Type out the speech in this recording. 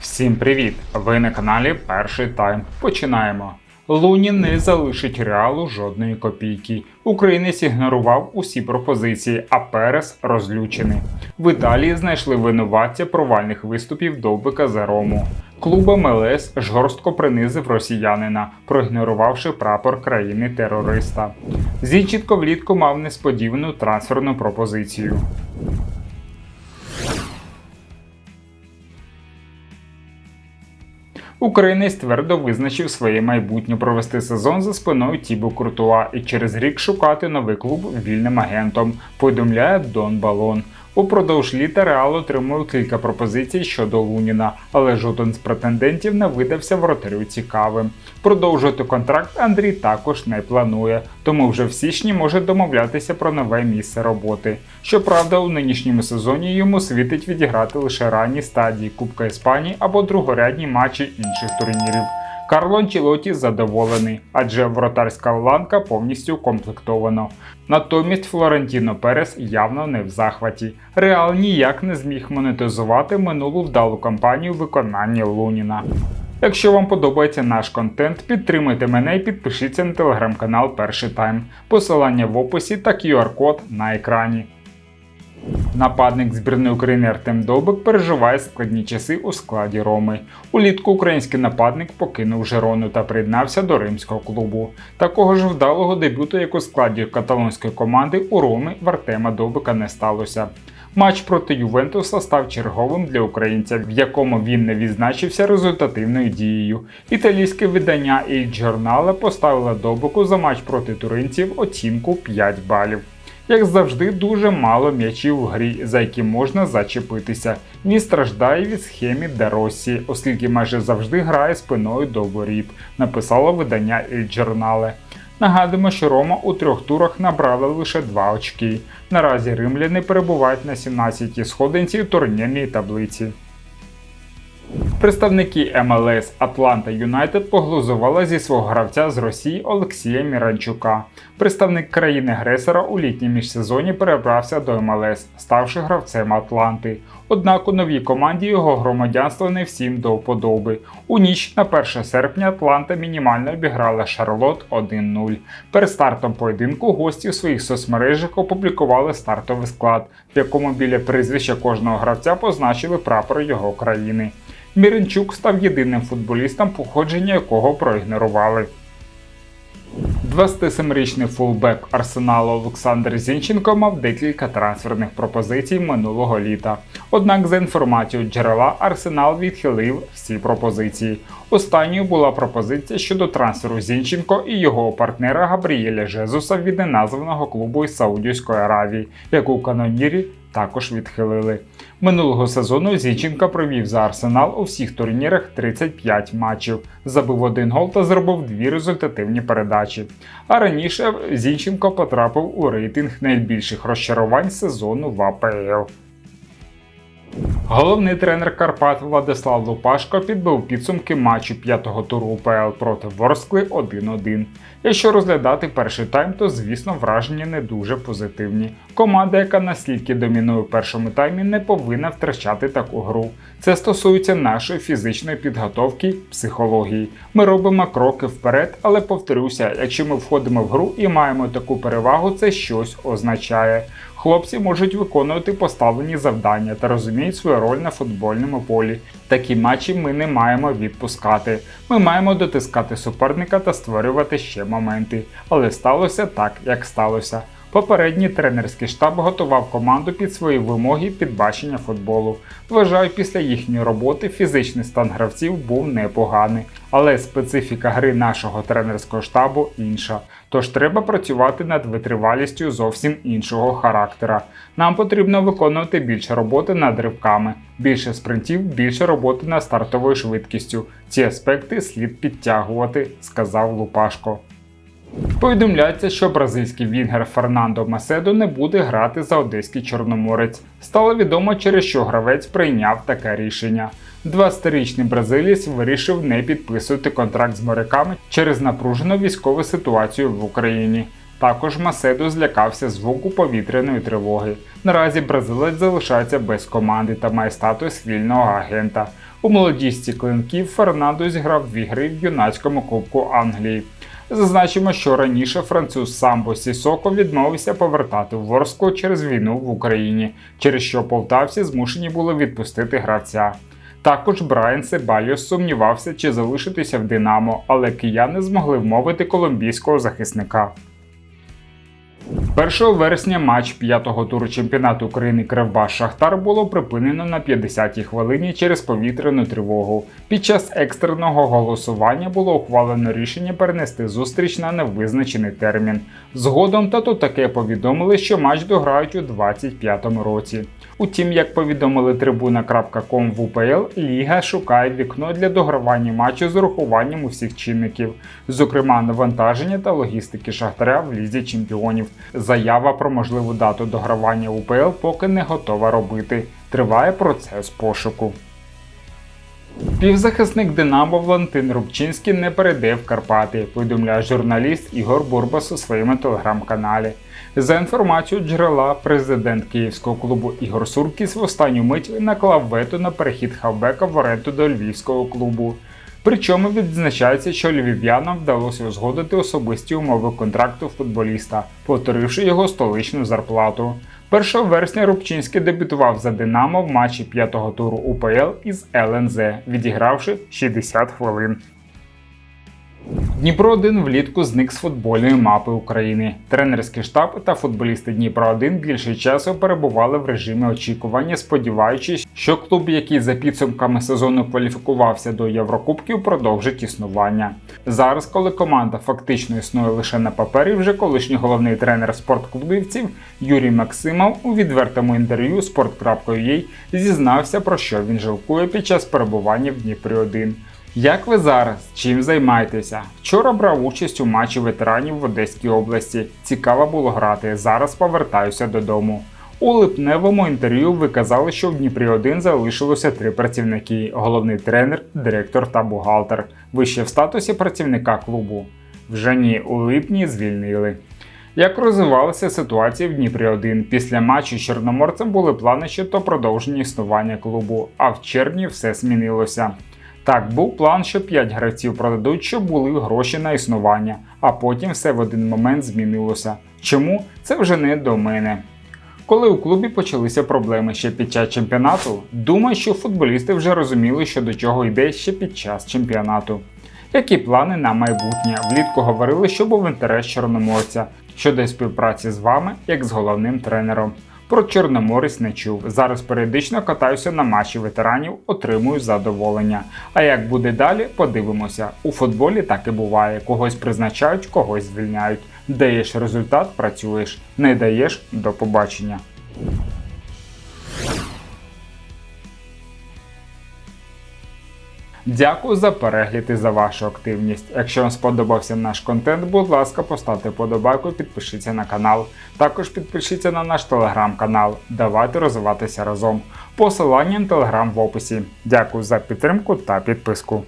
Всім привіт! Ви на каналі Перший Тайм. Починаємо. Луні не залишить реалу жодної копійки. Українець ігнорував усі пропозиції, а Перес розлючений. В Італії знайшли винуватця провальних виступів Довбика за Рому. Клуб МЛС жорстко принизив росіянина, проігнорувавши прапор країни-терориста. Зінченко влітку мав несподівану трансферну пропозицію. Українець твердо визначив своє майбутнє провести сезон за спиною Тібо Куртуа і через рік шукати новий клуб вільним агентом. Повідомляє Дон Балон. Упродовж літа Реал отримав кілька пропозицій щодо Луніна, але жоден з претендентів не видався вратарю цікавим. Продовжувати контракт Андрій також не планує, тому вже в січні може домовлятися про нове місце роботи. Щоправда, у нинішньому сезоні йому світить відіграти лише ранні стадії Кубка Іспанії або другорядні матчі інших турнірів. Карло Анчелоті задоволений, адже вратарська ланка повністю укомплектовано. Натомість Флорентіно Перес явно не в захваті. Реал ніяк не зміг монетизувати минулу вдалу кампанію виконання Луніна. Якщо вам подобається наш контент, підтримуйте мене і підпишіться на телеграм-канал Перший Тайм. Посилання в описі та QR-код на екрані. Нападник збірної України Артем Довбик переживає складні часи у складі Роми. Улітку український нападник покинув Жерону та приєднався до римського клубу. Такого ж вдалого дебюту, як у складі каталонської команди, у Роми в Артема Довбика не сталося. Матч проти Ювентуса став черговим для українця, в якому він не відзначився результативною дією. Італійське видання Il Giornale поставило Довбику за матч проти туринців оцінку 5 балів. Як завжди, дуже мало м'ячів в грі, за які можна зачепитися. Він страждає від схеми Деросі, оскільки майже завжди грає спиною до воріт, написало видання Giornale. Нагадуємо, що Рома у трьох турах набрала лише 2 очки. Наразі римляни перебувають на 17-й сходинці у турнірній таблиці. Представники МЛС Атланта Юнайтед поглузували зі свого гравця з Росії Олексія Міранчука. Представник країни-агресора у літній міжсезоні перебрався до МЛС, ставши гравцем Атланти. Однак у новій команді його громадянство не всім до вподоби. У ніч на 1 серпня Атланта мінімально обіграла Шарлот 1-0. Перед стартом поєдинку гості у своїх соцмережах опублікували стартовий склад, в якому біля прізвища кожного гравця позначили прапор його країни. Міренчук став єдиним футболістом, походження якого проігнорували. 27-річний фулбек Арсеналу Олександр Зінченко мав декілька трансферних пропозицій минулого літа. Однак, за інформацією джерела, Арсенал відхилив всі пропозиції. Останньою була пропозиція щодо трансферу Зінченко і його партнера Габріеля Жезуса від неназваного клубу із Саудівської Аравії, яку канонірі також відхилили. Минулого сезону Зінченко провів за Арсенал у всіх турнірах 35 матчів, забив один гол та зробив дві результативні передачі. А раніше Зінченко потрапив у рейтинг найбільших розчарувань сезону в АПЛ. Головний тренер Карпат Владислав Лупашко підбив підсумки матчу п'ятого туру УПЛ проти Ворскли 1-1. Якщо розглядати перший тайм, то звісно враження не дуже позитивні. Команда, яка настільки домінує в першому таймі, не повинна втрачати таку гру. Це стосується нашої фізичної підготовки, психології. Ми робимо кроки вперед, але повторюся, якщо ми входимо в гру і маємо таку перевагу, це щось означає. Хлопці можуть виконувати поставлені завдання та розуміють свою роль на футбольному полі. Такі матчі ми не маємо відпускати. Ми маємо дотискати суперника та створювати ще моменти. Але сталося так, як сталося. Попередній тренерський штаб готував команду під свої вимоги під бачення футболу. Вважаю, після їхньої роботи фізичний стан гравців був непоганий, але специфіка гри нашого тренерського штабу інша. Тож треба працювати над витривалістю зовсім іншого характера. Нам потрібно виконувати більше роботи над ривками, більше спринтів, більше роботи над стартовою швидкістю. Ці аспекти слід підтягувати, сказав Лупашко. Повідомляється, що бразильський вінгер Фернандо Маседо не буде грати за одеський чорноморець. Стало відомо, через що гравець прийняв таке рішення. 20-річний бразилець вирішив не підписувати контракт з моряками через напружену військову ситуацію в Україні. Також Маседо злякався звуку повітряної тривоги. Наразі бразилець залишається без команди та має статус вільного агента. У молодісті клинків Фернандо зіграв дві гри в юнацькому кубку Англії. Зазначимо, що раніше француз Самбо Сісоко відмовився повертати в Ворску через війну в Україні, через що полтавці змушені були відпустити гравця. Також Брайан Себальос сумнівався, чи залишитися в Динамо, але кияни змогли вмовити колумбійського захисника. 1 вересня матч п'ятого туру чемпіонату України Кривбас Шахтар було припинено на 50-й хвилині через повітряну тривогу. Під час екстреного голосування було ухвалено рішення перенести зустріч на невизначений термін. Згодом тату таке повідомили, що матч дограють у 25-му році. Утім, як повідомили трибуна.ком в УПЛ, Ліга шукає вікно для догравання матчу з урахуванням усіх чинників, зокрема навантаження та логістики Шахтаря в лізі чемпіонів. Заява про можливу дату догравання УПЛ поки не готова робити. Триває процес пошуку. Півзахисник Динамо Валентин Рубчинський не перейде в Карпати, повідомляє журналіст Ігор Бурбас у своєму телеграм-каналі. За інформацією джерела, президент київського клубу Ігор Суркіс в останню мить наклав вето на перехід хавбека в оренду до львівського клубу. Причому відзначається, що львів'янам вдалося узгодити особисті умови контракту футболіста, повторивши його столичну зарплату. 1 вересня Рубчинський дебютував за Динамо в матчі п'ятого туру УПЛ із ЛНЗ, відігравши 60 хвилин. Дніпро 1 влітку зник з футбольної мапи України. Тренерський штаб та футболісти Дніпра 1 більше часу перебували в режимі очікування, сподіваючись, що клуб, який за підсумками сезону кваліфікувався до Єврокубків, продовжить існування. Зараз, коли команда фактично існує лише на папері, вже колишній головний тренер спортклубівців Юрій Максимов у відвертому інтерв'ю Sport.ua зізнався, про що він жалкує під час перебування в Дніпрі 1 як ви зараз? Чим займаєтеся? Вчора брав участь у матчі ветеранів в Одеській області. Цікаво було грати. Зараз повертаюся додому. У липневому інтерв'ю ви казали, що в Дніпрі 1 залишилося три працівники: головний тренер, директор та бухгалтер. Ви ще в статусі працівника клубу. Вже ні, у липні звільнили. Як розвивалася ситуація в Дніпрі 1 після матчу з Чорноморцем були плани щодо продовження існування клубу, а в червні все змінилося. Так, був план, що 5 гравців продадуть, щоб були гроші на існування, а потім все в один момент змінилося. Чому? Це вже не до мене. Коли у клубі почалися проблеми ще під час чемпіонату, думаю, що футболісти вже розуміли, що до чого йде ще під час чемпіонату. Які плани на майбутнє? Влітку говорили, що був інтерес Чорноморця щодо співпраці з вами, як з головним тренером. Про Чорноморець не чув. Зараз періодично катаюся на матчі ветеранів, отримую задоволення. А як буде далі, подивимося. У футболі так і буває: когось призначають, когось звільняють. Даєш результат, працюєш, не даєш до побачення. Дякую за перегляд і за вашу активність. Якщо вам сподобався наш контент, будь ласка, поставте подобайку підпишіться на канал. Також підпишіться на наш телеграм-канал. Давайте розвиватися разом. Посилання на телеграм в описі. Дякую за підтримку та підписку.